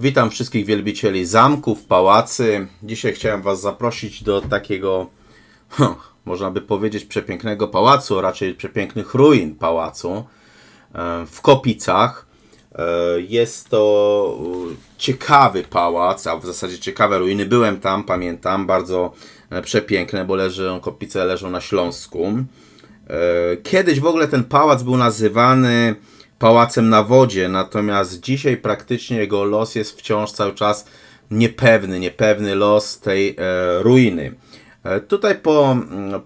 Witam wszystkich wielbicieli zamków, pałacy. Dzisiaj chciałem Was zaprosić do takiego, można by powiedzieć, przepięknego pałacu, a raczej przepięknych ruin pałacu e, w Kopicach. E, Jest to e, ciekawy pałac, a w zasadzie ciekawe ruiny. Byłem tam, pamiętam, bardzo przepiękne, bo leżą, Kopice leżą na Śląsku. Kiedyś w ogóle ten pałac był nazywany pałacem na wodzie, natomiast dzisiaj praktycznie jego los jest wciąż cały czas niepewny, niepewny los tej e, ruiny. E, tutaj po mm, e,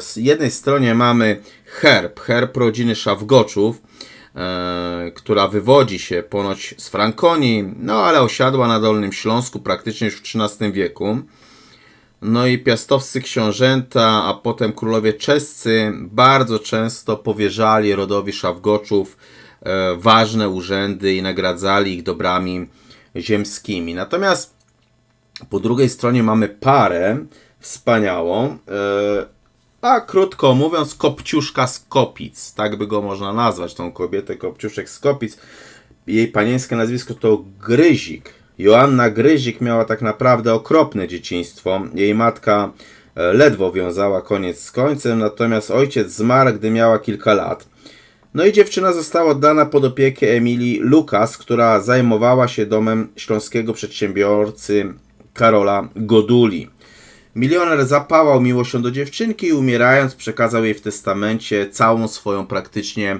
z jednej stronie mamy herb, herb rodziny Szawgoczów, e, która wywodzi się ponoć z Frankonii, no ale osiadła na Dolnym Śląsku praktycznie już w XIII wieku. No i piastowscy książęta, a potem królowie czescy bardzo często powierzali rodowi Szawgoczów e, ważne urzędy i nagradzali ich dobrami ziemskimi. Natomiast po drugiej stronie mamy parę wspaniałą, e, a krótko mówiąc, Kopciuszka z Kopic. Tak by go można nazwać, tą kobietę Kopciuszek z Kopic. Jej panieńskie nazwisko to Gryzik. Joanna Gryzik miała tak naprawdę okropne dzieciństwo. Jej matka e, ledwo wiązała koniec z końcem, natomiast ojciec zmarł, gdy miała kilka lat. No i dziewczyna została oddana pod opiekę Emilii Lukas, która zajmowała się domem śląskiego przedsiębiorcy Karola Goduli. Milioner zapałał miłością do dziewczynki i umierając przekazał jej w testamencie całą swoją praktycznie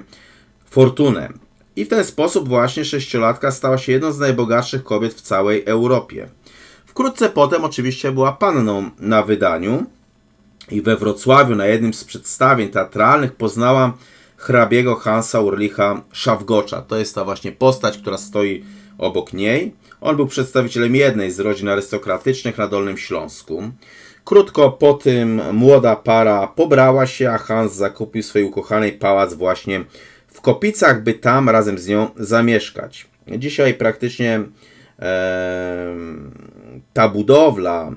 fortunę. I w ten sposób właśnie sześciolatka stała się jedną z najbogatszych kobiet w całej Europie. Wkrótce potem oczywiście była panną na wydaniu i we Wrocławiu na jednym z przedstawień teatralnych poznała hrabiego Hansa Urlicha Szawgocza. To jest ta właśnie postać, która stoi obok niej. On był przedstawicielem jednej z rodzin arystokratycznych na Dolnym Śląsku. Krótko po tym młoda para pobrała się, a Hans zakupił swojej ukochanej pałac właśnie w Kopicach, by tam razem z nią zamieszkać. Dzisiaj praktycznie e, ta budowla,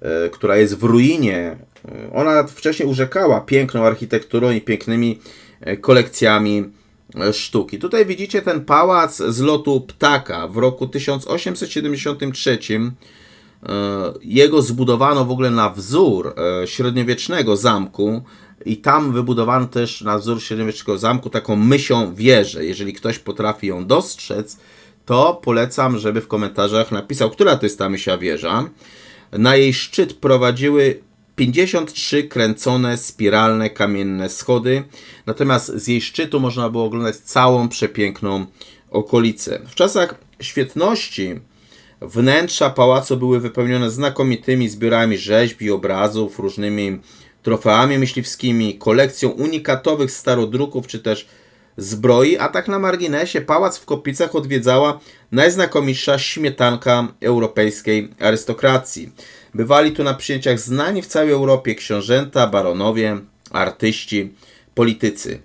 e, która jest w ruinie, e, ona wcześniej urzekała piękną architekturą i pięknymi e, kolekcjami e, sztuki. Tutaj widzicie ten pałac z lotu ptaka w roku 1873. E, Jego zbudowano w ogóle na wzór średniowiecznego zamku i tam wybudowano też na wzór średniowiecznego zamku taką mysią wieżę. Jeżeli ktoś potrafi ją dostrzec, to polecam, żeby w komentarzach napisał, która to jest ta mysia wieża. Na jej szczyt prowadziły 53 kręcone, spiralne, kamienne schody. Natomiast z jej szczytu można było oglądać całą przepiękną okolicę. W czasach świetności wnętrza pałacu były wypełnione znakomitymi zbiorami rzeźb i obrazów, różnymi trofeami myśliwskimi, kolekcją unikatowych starodruków czy też zbroi, a tak na marginesie pałac w Kopicach odwiedzała najznakomitsza śmietanka europejskiej arystokracji. Bywali tu na przyjęciach znani w całej Europie książęta, baronowie, artyści, politycy.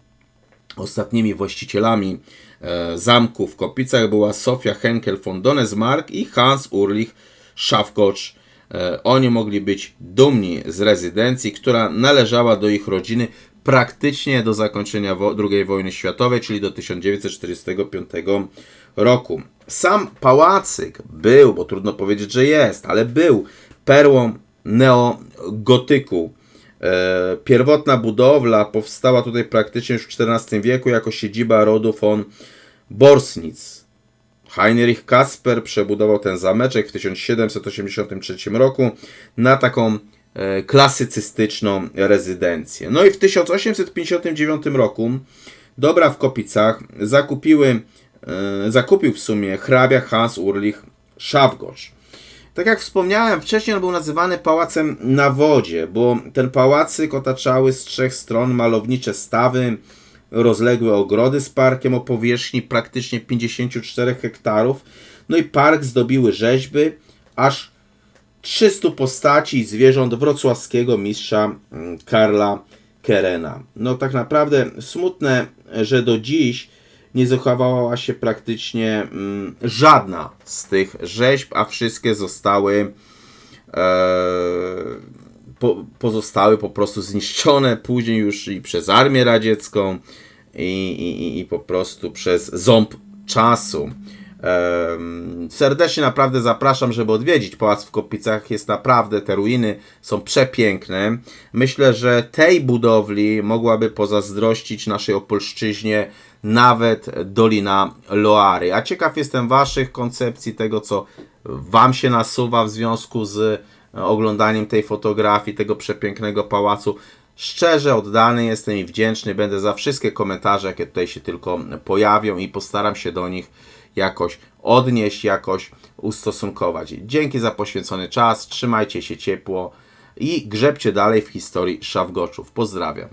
Ostatnimi właścicielami e, zamku w Kopicach była Sofia Henkel von Donesmark i Hans Urlich Schafgotsch. E, oni mogli być dumni z rezydencji, która należała do ich rodziny praktycznie do zakończenia II wojny światowej, czyli do 1945 roku. Sam pałacyk był, bo trudno powiedzieć, że jest, ale był perłą neogotyku. E, Pierwotna budowla powstała tutaj praktycznie już w XIV wieku jako siedziba rodu von Borsnitz. Heinrich Kasper przebudował ten zameczek w 1783 roku na taką e, klasycystyczną rezydencję. No i w 1859 roku dobra w Kopicach zakupiły, e, zakupił w sumie hrabia Hans Urlich Schafgotsch. Tak jak wspomniałem, wcześniej on był nazywany pałacem na wodzie, bo ten pałacyk otaczały z trzech stron malownicze stawy, rozległe ogrody z parkiem o powierzchni praktycznie 54 hektarów. No i park zdobiły rzeźby, aż 300 postaci i zwierząt wrocławskiego mistrza mm, Karla Kerena. No tak naprawdę smutne, że do dziś nie zachowała się praktycznie mm, żadna z tych rzeźb, a wszystkie zostały e, po, pozostały po prostu zniszczone później już i przez Armię Radziecką i, i, i po prostu przez ząb czasu. Em, Serdecznie naprawdę zapraszam, żeby odwiedzić Pałac w Kopicach. Jest naprawdę, te ruiny są przepiękne. Myślę, że tej budowli mogłaby pozazdrościć naszej Opolszczyźnie nawet Dolina Loary. A ciekaw jestem Waszych koncepcji, tego co Wam się nasuwa w związku z oglądaniem tej fotografii, tego przepięknego pałacu. Szczerze oddany jestem i wdzięczny będę za wszystkie komentarze, jakie tutaj się tylko pojawią i postaram się do nich jakoś odnieść, jakoś ustosunkować. Dzięki za poświęcony czas, trzymajcie się ciepło i grzebcie dalej w historii Szawgoczów. Pozdrawiam.